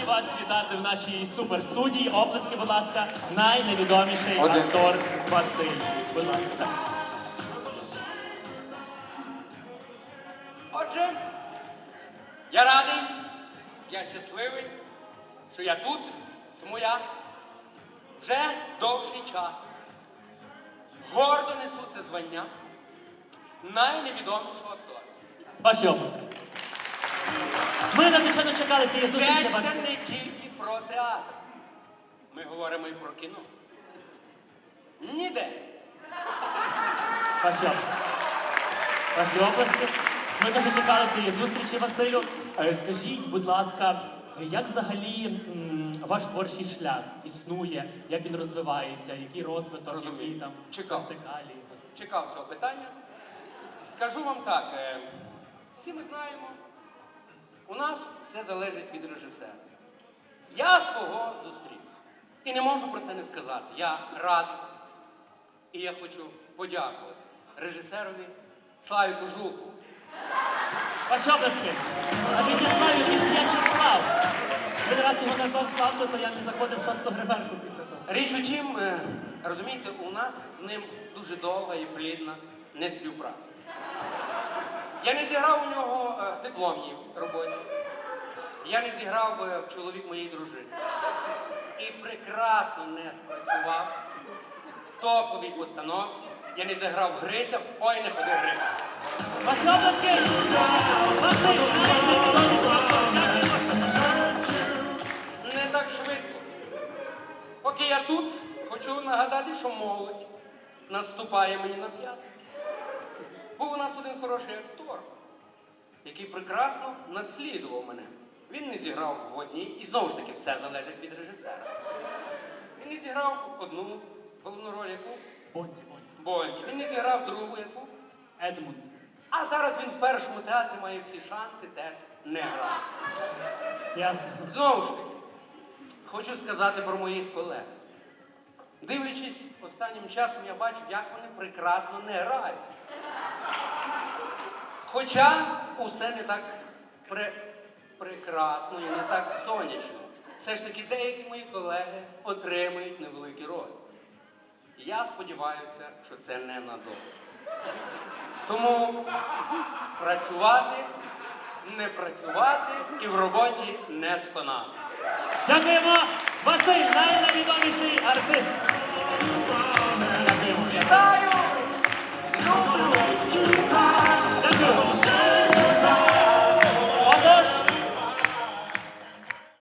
раді вас вітати в нашій суперстудії. Оплески, будь ласка, найневідоміший Один. актор Василь. Будь ласка. Отже, я радий, я щасливий, що я тут, тому я вже довший час гордо несу це звання найневідомішого актора. Ваші оплески. Ми надзвичайно чекали цієї зустрічі. Вас... це не тільки про театр. Ми говоримо і про кіно. Ніде. Ваші оплески. Ваші оплески. Ми дуже чекали цієї зустрічі, Василю. Е, Скажіть, будь ласка, як взагалі м, ваш творчий шлях існує, як він розвивається, який розвиток, Розумію. які там Чекав. вертикалі? чекав цього питання. Скажу вам так, е, всі ми знаємо, у нас все залежить від режисера. Я свого зустрів. І не можу про це не сказати. Я радий. І я хочу подякувати режисерові Славіку Жуку. Ваші оплески. А В'ячеслав, який В'ячеслав. Він раз його назвав Славко, то я не заходив в шосту гримерку після того. Річ у тім, е, розумієте, у нас з ним дуже довга і плідна не співпраця. Я не зіграв у нього е, в дипломній роботі. Я не зіграв е, в чоловік моєї дружини. І прекрасно не спрацював в топовій постановці. Я не зіграв Гриця, ой, не ходив Гриця. Не так швидко. Поки я тут, хочу нагадати, що молодь наступає мені на п'ятку. Був у нас один хороший актор, який прекрасно наслідував мене. Він не зіграв в одній, і знову ж таки все залежить від режисера. Він не зіграв одну головну роль, яку Бонді, Бонді. Бонді. Він не зіграв другу, яку. Едмунд. А зараз він в першому театрі має всі шанси теж не грати. Ясно. Знову ж таки, хочу сказати про моїх колег. Дивлячись останнім часом, я бачу, як вони прекрасно не грають. Хоча усе не так пре- прекрасно і не так сонячно. Все ж таки деякі мої колеги отримують невеликі ролі. Я сподіваюся, що це не надовго. Тому працювати, не працювати і в роботі не сконати. Дякуємо. Василь, найневідоміший артист.